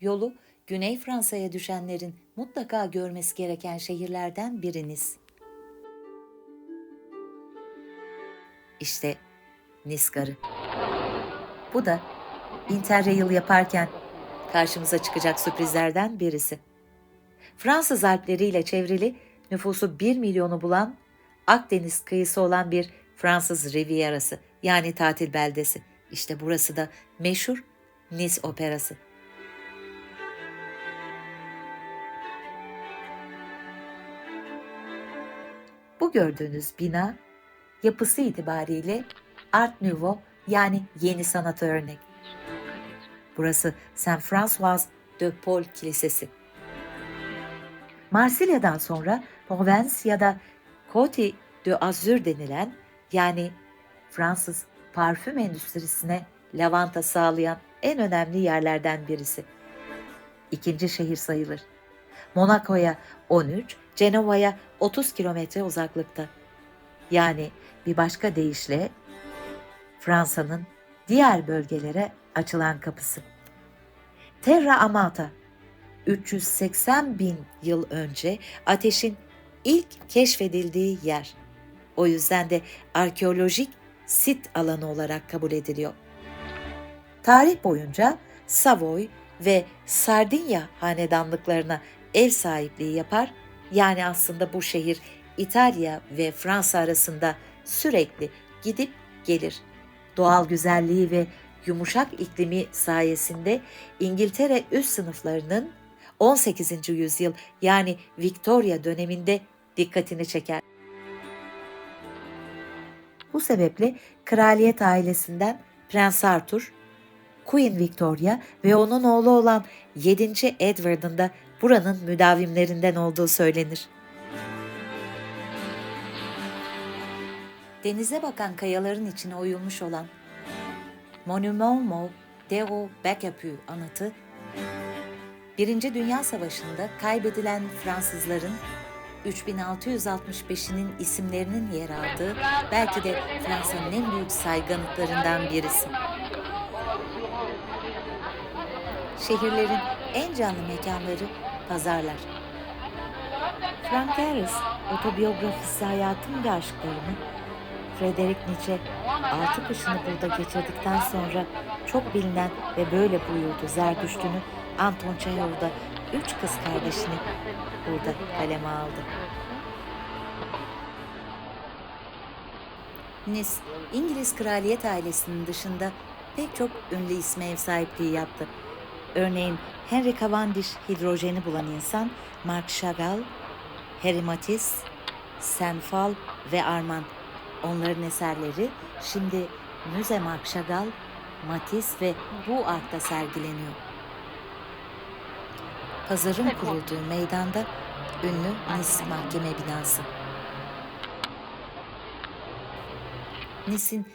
yolu Güney Fransa'ya düşenlerin mutlaka görmesi gereken şehirlerden biriniz. İşte Nice Garı. Bu da Interrail yaparken karşımıza çıkacak sürprizlerden birisi. Fransız Alpleriyle çevrili nüfusu 1 milyonu bulan Akdeniz kıyısı olan bir Fransız Rivierası yani tatil beldesi. İşte burası da meşhur Nice Operası. Gördüğünüz bina yapısı itibariyle Art Nouveau yani yeni sanata örnek. Burası Saint François de Paul Kilisesi. Marsilya'dan sonra Provence ya da Côte d'Azur denilen yani Fransız parfüm endüstrisine lavanta sağlayan en önemli yerlerden birisi. İkinci şehir sayılır. Monaco'ya 13, Cenova'ya 30 kilometre uzaklıkta. Yani bir başka deyişle Fransa'nın diğer bölgelere açılan kapısı. Terra Amata 380 bin yıl önce ateşin ilk keşfedildiği yer. O yüzden de arkeolojik sit alanı olarak kabul ediliyor. Tarih boyunca Savoy ve Sardinya hanedanlıklarına ev sahipliği yapar. Yani aslında bu şehir İtalya ve Fransa arasında sürekli gidip gelir. Doğal güzelliği ve yumuşak iklimi sayesinde İngiltere üst sınıflarının 18. yüzyıl yani Victoria döneminde dikkatini çeker. Bu sebeple kraliyet ailesinden Prens Arthur, Queen Victoria ve onun oğlu olan 7. Edward'ın da buranın müdavimlerinden olduğu söylenir. Denize bakan kayaların içine oyulmuş olan Monument Mauve Deo Becapü anıtı, Birinci Dünya Savaşı'nda kaybedilen Fransızların 3665'inin isimlerinin yer aldığı belki de Fransa'nın en büyük sayganlıklarından birisi. Şehirlerin en canlı mekanları pazarlar. Frank Harris otobiyografisi Hayatım ve Aşklarını Frederick Nietzsche altı kışını burada geçirdikten sonra çok bilinen ve böyle buyurdu Zerdüştünü Anton Çehov da üç kız kardeşini burada kaleme aldı. Nice, İngiliz kraliyet ailesinin dışında pek çok ünlü isme ev sahipliği yaptı. Örneğin Henry Cavendish hidrojeni bulan insan Marc Chagall, Harry Matisse, Senfal ve Armand. Onların eserleri şimdi Müze Marc Chagall, Matisse ve Bu Art'ta sergileniyor. Pazarın kurulduğu meydanda ünlü Nice Mahkeme Binası. Nice'in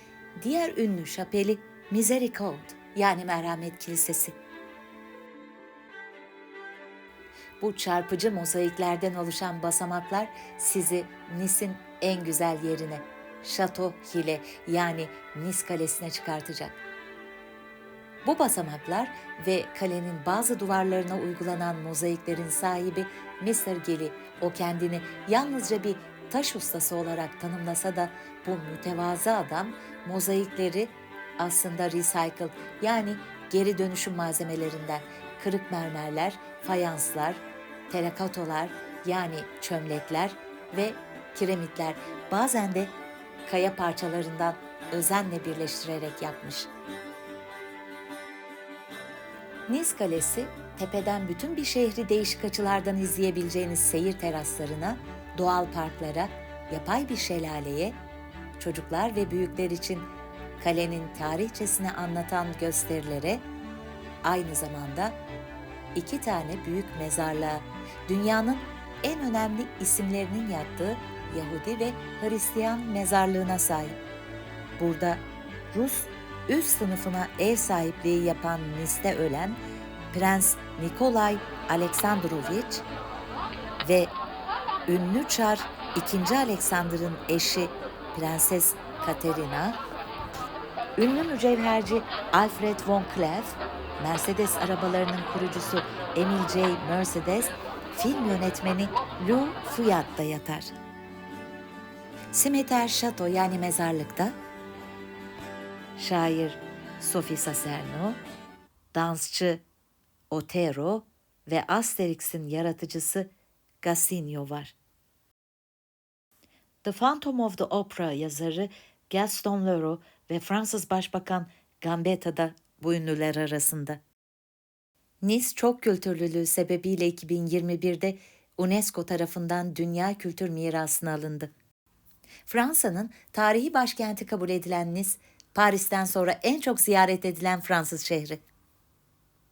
diğer ünlü şapeli Miséricorde yani Merhamet Kilisesi. Bu çarpıcı mozaiklerden oluşan basamaklar sizi Nice'in en güzel yerine, Chateau Hile yani Nice Kalesi'ne çıkartacak. Bu basamaklar ve kalenin bazı duvarlarına uygulanan mozaiklerin sahibi Mr. Geli, o kendini yalnızca bir taş ustası olarak tanımlasa da bu mütevazı adam mozaikleri aslında recycle yani geri dönüşüm malzemelerinden kırık mermerler, fayanslar, terakatolar yani çömlekler ve kiremitler bazen de kaya parçalarından özenle birleştirerek yapmış. Nice Kalesi, tepeden bütün bir şehri değişik açılardan izleyebileceğiniz seyir teraslarına, doğal parklara, yapay bir şelaleye, çocuklar ve büyükler için kalenin tarihçesini anlatan gösterilere, aynı zamanda iki tane büyük mezarlığa, dünyanın en önemli isimlerinin yattığı Yahudi ve Hristiyan mezarlığına sahip. Burada Rus üst sınıfına ev sahipliği yapan Nice'de ölen Prens Nikolay Aleksandrovich ve ünlü çar 2. Alexander'ın eşi Prenses Katerina Ünlü mücevherci Alfred von Cleef, Mercedes arabalarının kurucusu Emil J. Mercedes, film yönetmeni Lou Fouillat'ta yatar. Simiter Şato yani mezarlıkta, şair Sophie Sacerno, dansçı Otero ve Asterix'in yaratıcısı Gassinio var. The Phantom of the Opera yazarı Gaston Leroux ve Fransız Başbakan Gambetta da bu ünlüler arasında. Nice çok kültürlülüğü sebebiyle 2021'de UNESCO tarafından Dünya Kültür Mirası'na alındı. Fransa'nın tarihi başkenti kabul edilen Nice, Paris'ten sonra en çok ziyaret edilen Fransız şehri.